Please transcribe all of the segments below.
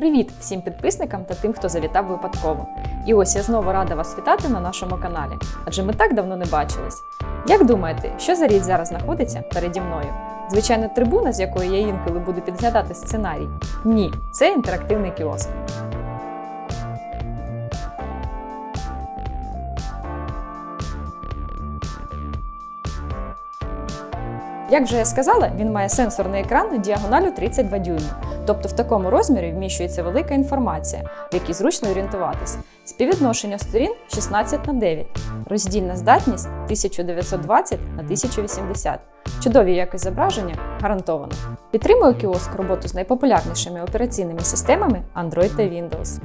Привіт всім підписникам та тим, хто завітав випадково. І ось я знову рада вас вітати на нашому каналі, адже ми так давно не бачились. Як думаєте, що за річ зараз знаходиться переді мною? Звичайна трибуна, з якої я інколи буду підглядати сценарій? Ні, це інтерактивний кіоск. Як вже я сказала, він має сенсорний екран діагоналю 32 дюйми. Тобто в такому розмірі вміщується велика інформація, в якій зручно орієнтуватись. Співвідношення сторін 16 на 9, роздільна здатність 1920 на 1080. Чудові якість зображення гарантовано. Підтримує кіоск роботу з найпопулярнішими операційними системами Android та Windows.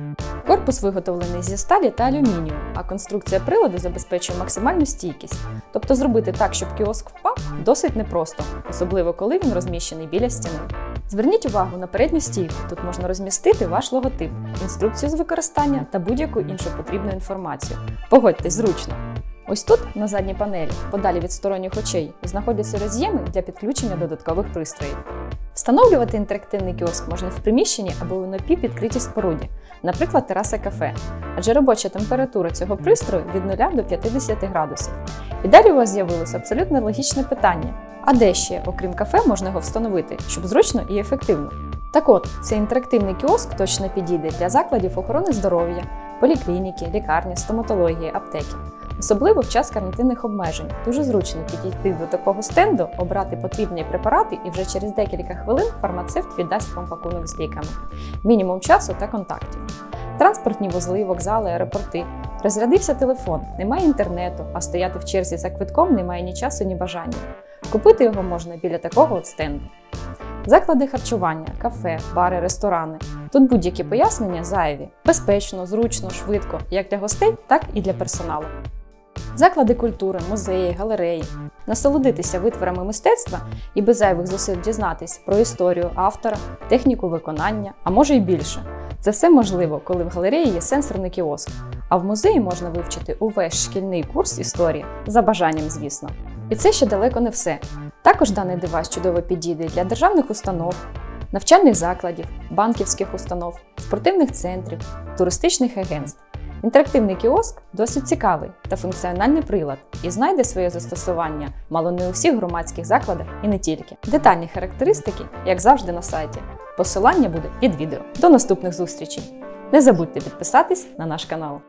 Корпус виготовлений зі сталі та алюмінію, а конструкція приладу забезпечує максимальну стійкість. Тобто зробити так, щоб кіоск впав, досить непросто, особливо коли він розміщений біля стіни. Зверніть увагу на передню стійку. Тут можна розмістити ваш логотип, інструкцію з використання та будь-яку іншу потрібну інформацію. Погодьтесь зручно. Ось тут, на задній панелі, подалі від сторонніх очей, знаходяться роз'єми для підключення додаткових пристроїв. Встановлювати інтерактивний кіоск можна в приміщенні або у напіввідкритій споруді, наприклад, тераса кафе, адже робоча температура цього пристрою від 0 до 50 градусів. І далі у вас з'явилося абсолютно логічне питання: а де ще, окрім кафе, можна його встановити, щоб зручно і ефективно? Так от, цей інтерактивний кіоск точно підійде для закладів охорони здоров'я, поліклініки, лікарні, стоматології, аптеки. Особливо в час карантинних обмежень. Дуже зручно підійти до такого стенду, обрати потрібні препарати, і вже через декілька хвилин фармацевт віддасть вам пакунок з ліками. Мінімум часу та контактів. Транспортні вузли, вокзали, аеропорти. Розрядився телефон, немає інтернету, а стояти в черзі за квитком немає ні часу, ні бажання. Купити його можна біля такого от стенду. Заклади харчування, кафе, бари, ресторани. Тут будь-які пояснення зайві, безпечно, зручно, швидко, як для гостей, так і для персоналу. Заклади культури, музеї, галереї. Насолодитися витворами мистецтва і без зайвих зусиль дізнатись про історію автора, техніку виконання, а може й більше. Це все можливо, коли в галереї є сенсорний кіоск, а в музеї можна вивчити увесь шкільний курс історії за бажанням, звісно. І це ще далеко не все. Також даний девайс чудово підійде для державних установ, навчальних закладів, банківських установ, спортивних центрів, туристичних агентств. Інтерактивний кіоск досить цікавий та функціональний прилад і знайде своє застосування мало не у всіх громадських закладах і не тільки. Детальні характеристики, як завжди, на сайті. Посилання буде під відео. До наступних зустрічей! Не забудьте підписатись на наш канал.